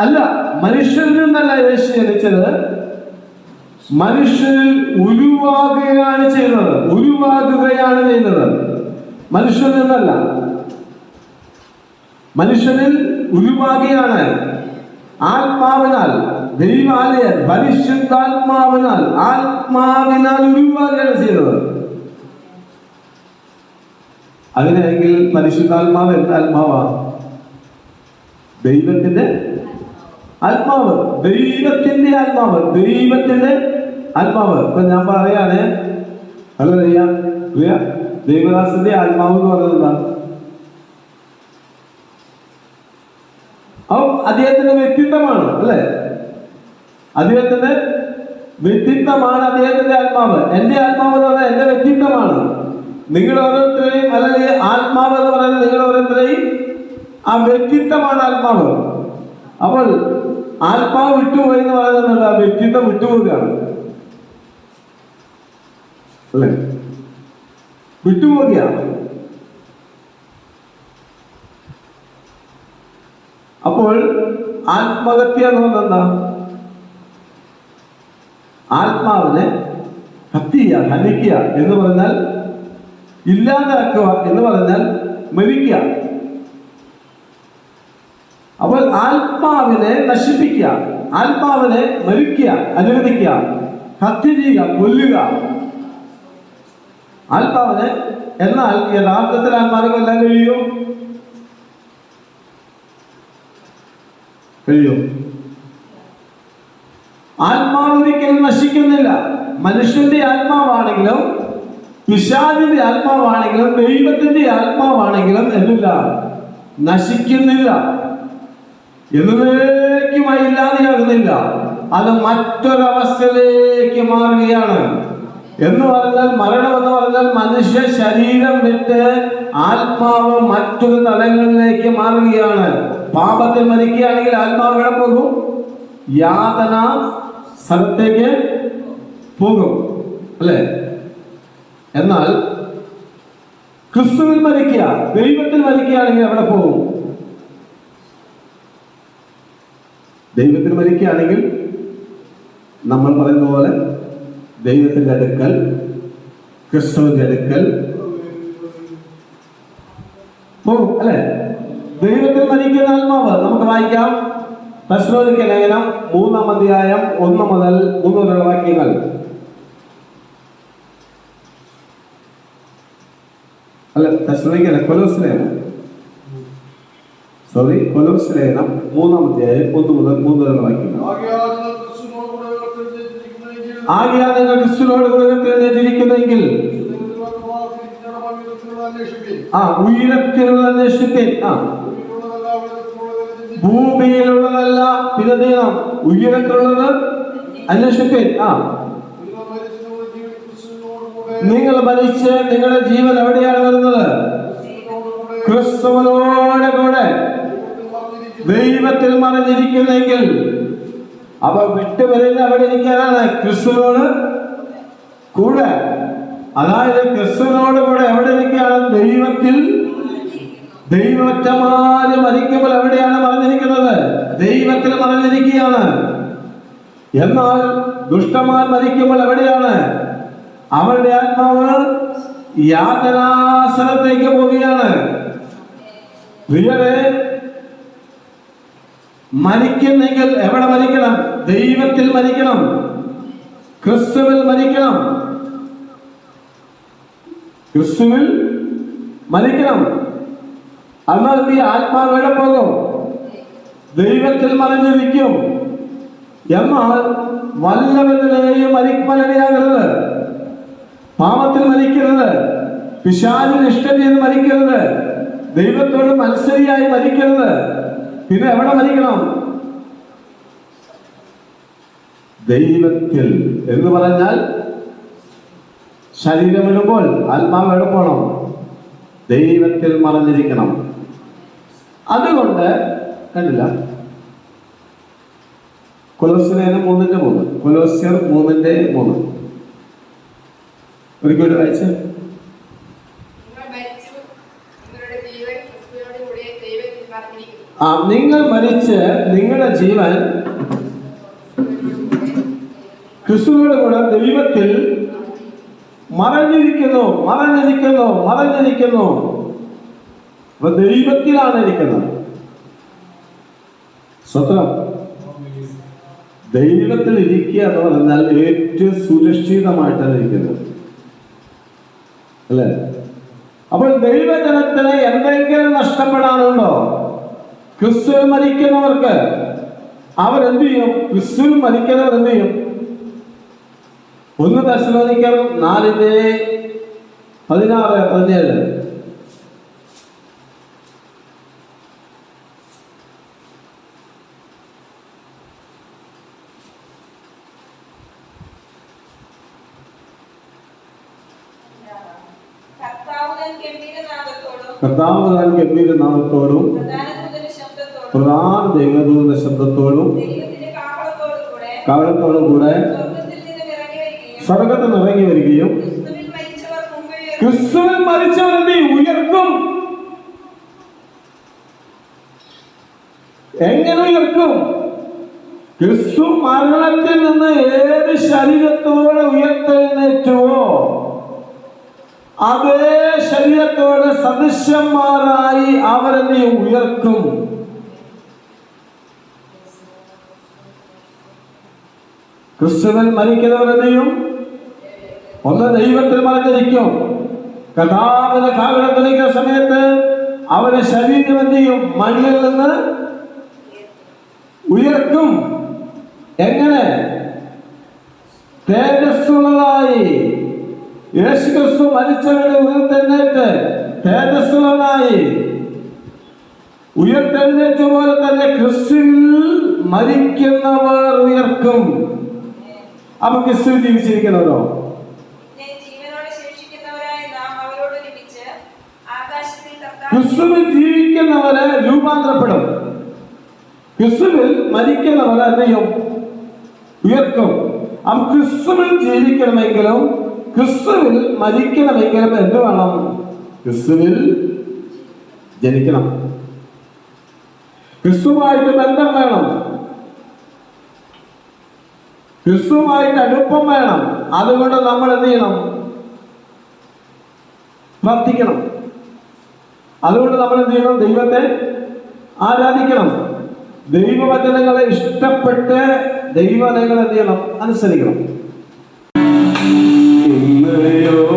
അല്ല മനുഷ്യരിൽ നിന്നല്ല യേശു ജനിച്ചത്. മനുഷ്യരിൽ ഉരുവാകുകയാണ് ചെയ്യുന്നത് ഉരുവാകുകയാണ് ചെയ്യുന്നത് മനുഷ്യരിൽ നിന്നല്ല. മനുഷ്യനിൽ ഉരുവാകുകയാണ്. ആത്മാവിനാൽ ദൈവാലയ പരിശുദ്ധാത്മാവിനാൽ ആത്മാവിനാൽ ഉരുവാകുകയാണ് ചെയ്യുന്നത് അങ്ങനെയെങ്കിൽ പരിശുദ്ധാത്മാവ് എന്ത് ദൈവത്തിന്റെ ആത്മാവ്. ദൈവത്തിന്റെ ആത്മാവ്. ദൈവത്തിന്റെ ആത്മാവ്. ഇപ്പൊ ഞാൻ പറയാണ് അതറിയാം ദൈവദാസന്റെ ആത്മാവ് എന്ന് പറയുന്നത് അപ്പം അദ്ദേഹത്തിന്റെ വ്യക്തിത്വമാണ് അല്ലെ? അദ്ദേഹത്തിന്റെ വ്യക്തിത്വമാണ് അദ്ദേഹത്തിന്റെ ആത്മാവ്. എന്റെ ആത്മാവ് എന്ന് പറഞ്ഞാൽ എന്റെ വ്യക്തിത്വമാണ്. നിങ്ങൾ ഓരോരുത്തരെയും അല്ലെങ്കിൽ ആത്മാവ് എന്ന് പറയുന്നത് നിങ്ങൾ ഓരോരുത്തരെയും ആ വ്യക്തിത്വമാണ് ആത്മാവ്. അപ്പോൾ ആത്മാവ് വിട്ടുപോയി എന്ന് പറയുന്നത് ആ വ്യക്തിത്വം വിട്ടുപോവുകയാണ് അല്ലേ? വിട്ടുപോവുകയാണ് അപ്പോൾ ആത്മഹത്യ എന്ന് പറഞ്ഞ എന്താ? ആത്മാവിനെ ഹത്യ ഹനിക്കുക എന്ന് പറഞ്ഞാൽ ഇല്ലാതാക്കുക എന്ന് പറഞ്ഞാൽ മരിക്കുക. അപ്പോൾ ആത്മാവിനെ നശിപ്പിക്കുക ആത്മാവിനെ മരിക്കുക അനുവദിക്കുക ഹത്യ ചെയ്യുക കൊല്ലുക. ആത്മാവിനെ എന്നാൽ യഥാർത്ഥത്തിൽ ആത്മാവിനെ കൊല്ലാൻ കഴിയുമോ? കഴിയോ? ആത്മാവ് ഒരിക്കലും നശിക്കുന്നില്ല. മനുഷ്യന്റെ ആത്മാവാണെങ്കിലും പിശാചിന്റെ ആത്മാവാണെങ്കിലും ദൈവത്തിന്റെ ആത്മാവാണെങ്കിലും എന്നില്ല. നശിക്കുന്നില്ല. എന്നേക്കുമായി ഇല്ലാതെയാകുന്നില്ല. അത് മറ്റൊരവസ്ഥയിലേക്ക് മാറുകയാണ്. എന്ന് പറഞ്ഞാൽ മരണം എന്ന് പറഞ്ഞാൽ മനുഷ്യ ശരീരം വിട്ട് ആത്മാവ് മറ്റൊരു തലങ്ങളിലേക്ക് മാറുകയാണ്. പാപത്തിൽ മരിക്കുകയാണെങ്കിൽ ആത്മാവ് എവിടെ പോകും? യാതന സ്ഥലത്തേക്ക് പോകും. അല്ലേ? എന്നാൽ ക്രിസ്തുവിൽ മരിക്കുക ദൈവത്തിൽ മരിക്കുകയാണെങ്കിൽ അവിടെ പോകും? ദൈവത്തിൽ മരിക്കുകയാണെങ്കിൽ നമ്മൾ പറയുന്ന പോലെ ദൈവത്തിന്റെ അടുക്കൽ ക്രിസ്തുവിന്റെ അടുക്കൽ. അല്ലെ? ദൈവത്തിൽ മരിക്കുന്ന ആത്മാവ് നമുക്ക് വായിക്കാം. പരിശോധിക്ക ലേഖനം മൂന്നാം അധ്യായം ഒന്ന് മുതൽ മൂന്ന് വരെയുള്ള വാക്യങ്ങൾ. അല്ല പരിശോധിക്കല കൊലോസ് ലേഖനം. സോറി കൊലോസ് ലേഖനം മൂന്നാം അധ്യായം ഒന്ന് മുതൽ മൂന്ന് വരെ വായിക്കുന്നു. ആകയാൽ നിങ്ങൾ ക്രിസ്തുവിനോട് കൂടെ ഉയർത്തെഴുന്നേറ്റിരിക്കുന്നെങ്കിൽ ആ ഉയരത്തിലുള്ള അന്വേഷിപ്പിൻ ആ. ഭൂമിയിലുള്ളതല്ല പിന്നെ ദൈവം ഉയരത്തിലുള്ളത് അന്വേഷിപ്പിൻ ആ. നിങ്ങൾ മരിച്ച് നിങ്ങളുടെ ജീവൻ എവിടെയാണ് വരുന്നത്? ക്രിസ്തുവിനോട് കൂടെ. ദൈവത്തിൽ മറിഞ്ഞിരിക്കുന്നെങ്കിൽ അവ വിട്ടുവരുന്ന അവിടെ ഇരിക്കാനാണ് ക്രിസ്തുവിനോട് കൂടെ. അതായത് ക്രിസ്തുവിനോട് കൂടെ എവിടെ ഇരിക്കുകയാണ്? ദൈവത്തിൽ. ദൈവറ്റമാര് മരിക്കുമ്പോൾ എവിടെയാണ് മറിഞ്ഞിരിക്കുന്നത്? ദൈവത്തിൽ മറിഞ്ഞിരിക്കുകയാണ്. എന്നാൽ ദുഷ്ടമാൻ മരിക്കുമ്പോൾ എവിടെയാണ്? അവരുടെ ആത്മാവ് യാതനാസനത്തേക്ക് പോവുകയാണ്. പ്രിയരെ മരിക്കുന്നെങ്കിൽ എവിടെ മരിക്കണം? ദൈവത്തിൽ മരിക്കണം. ക്രിസ്തുവിൽ മരിക്കണം. ക്രിസ്തുവിൽ മരിക്കണം. എന്നാൽ നീ ആത്മാവ് എവിടെ പോകും? ദൈവത്തിൽ മറിഞ്ഞിരിക്കും. എന്നാൽ വല്ലവരിലെയും മരിപ്പലനയാകരുത് പാപത്തിൽ മരിക്കരുത്. പിശാചിന് ഇഷ്ടം ചെയ്ത് മരിക്കരുത്. ദൈവത്തോട് മത്സരിയായി മരിക്കരുത്. പിന്നെ എവിടെ മരിക്കണം? ദൈവത്തിൽ. എന്ന് പറഞ്ഞാൽ ശരീരമിടുമ്പോൾ ആത്മാവ് എവിടെ പോകണം ദൈവത്തിൽ മറഞ്ഞിരിക്കണം. അതുകൊണ്ട് കണ്ടില്ല. കൊലോസ്യലേഖനം മൂന്നിന്റെ മൂന്ന്. കൊലോസ്യർ മൂന്നിന്റെ മൂന്ന്. ഒരിക്കലും വായിച്ച്? നിങ്ങൾ മരിച്ച് നിങ്ങളുടെ ജീവൻ ക്രിസ്തുവിനോട് കൂടെ ദൈവത്തിൽ മറഞ്ഞിരിക്കുന്നു മറഞ്ഞിരിക്കുന്നു മറഞ്ഞിരിക്കുന്നു. അപ്പൊ ദൈവത്തിലാണ് ഇരിക്കുന്നത്. സ്വത്രം ദൈവത്തിൽ ഇരിക്കുക എന്ന് പറഞ്ഞാൽ ഏറ്റവും സുരക്ഷിതമായിട്ടാണ് ഇരിക്കുന്നത്. അല്ലേ? അപ്പോൾ ദൈവജനത്തിന് എന്തെങ്കിലും നഷ്ടപ്പെടാനുണ്ടോ? ക്രിസ്തു മരിക്കുന്നവർക്ക് അവരെന്ത് ചെയ്യും? ക്രിസ്തുവിൽ മരിക്കുന്നവർ എന്ത് ചെയ്യും? ഒന്ന് ദശലോനിക്കർ നാലിന്റെ പതിനാറ് പതിനേഴ്. കർത്താവ് തൻ ഗംഭീരനാദത്തോടും പ്രധാന ദൈവദൂത ശബ്ദത്തോടും കാഹളത്തോടും കൂടെ സ്വർഗത്തിൽ നിറങ്ങി വരികയും ക്രിസ്തുവിൽ മരിച്ചവരെന്ത് ഉയർക്കും. എങ്ങനെ ഉയർക്കും? ക്രിസ്തു മരണത്തിൽ നിന്ന് ഏത് ശരീരത്തോടെ ഉയർത്തെഴുന്നേറ്റുവോ അതേ ശരീരത്തോടെ സദൃശ്യന്മാരായി അവരെന്നെ ഉയർക്കും. ക്രിസ്തുവിൽ മരിക്കുന്നവരെന്നെയും ഒന്ന് ദൈവത്തിൽ മറഞ്ഞിരിക്കും. കഥാവിന് കാവിടത്തിരിക്കുന്ന സമയത്ത് അവരുടെ ശരീരം എന്ത് ചെയ്യും? മണ്ണിൽ നിന്ന് ഉയർക്കും. എങ്ങനെ? തേജസ്സുള്ളതായി. യേശു ക്രിസ്തു മരിച്ചവരുടെ ഉയർത്തെഴുന്നേറ്റ് തേജസ്സുള്ളതായി ഉയർത്തെഴുന്നേറ്റ പോലെ തന്നെ ക്രിസ്തുവിൽ മരിക്കുന്നവർ ഉയർക്കും. അപ്പൊ ക്രിസ്തു ജീവിച്ചിരിക്കുന്നവരോ? ക്രിസ്തുവിൽ ജീവിക്കുന്നവരെ രൂപാന്തരപ്പെടും. ക്രിസ്തുവിൽ മരിക്കുന്നവരെ എന്തെയും ഉയർത്തും അപ്പൊ ക്രിസ്തുവിൽ ജീവിക്കണമെങ്കിലും ക്രിസ്തുവിൽ മരിക്കണമെങ്കിലും എന്ത് വേണം? ക്രിസ്തുവിൽ ജനിക്കണം. ക്രിസ്തുവായിട്ട് ബന്ധം വേണം. ക്രിസ്തുമായിട്ട് അടുപ്പം വേണം. അതുകൊണ്ട് നമ്മൾ എന്ത് ചെയ്യണം? പ്രാർത്ഥിക്കണം. അതുകൊണ്ട് നമ്മൾ എന്ത് ചെയ്യണം? ദൈവത്തെ ആരാധിക്കണം. ദൈവവചനങ്ങളെ ഇഷ്ടപ്പെട്ട് ദൈവവചനങ്ങൾ എന്ത് ചെയ്യണം? അനുസരിക്കണം. ഇന്നലെയോ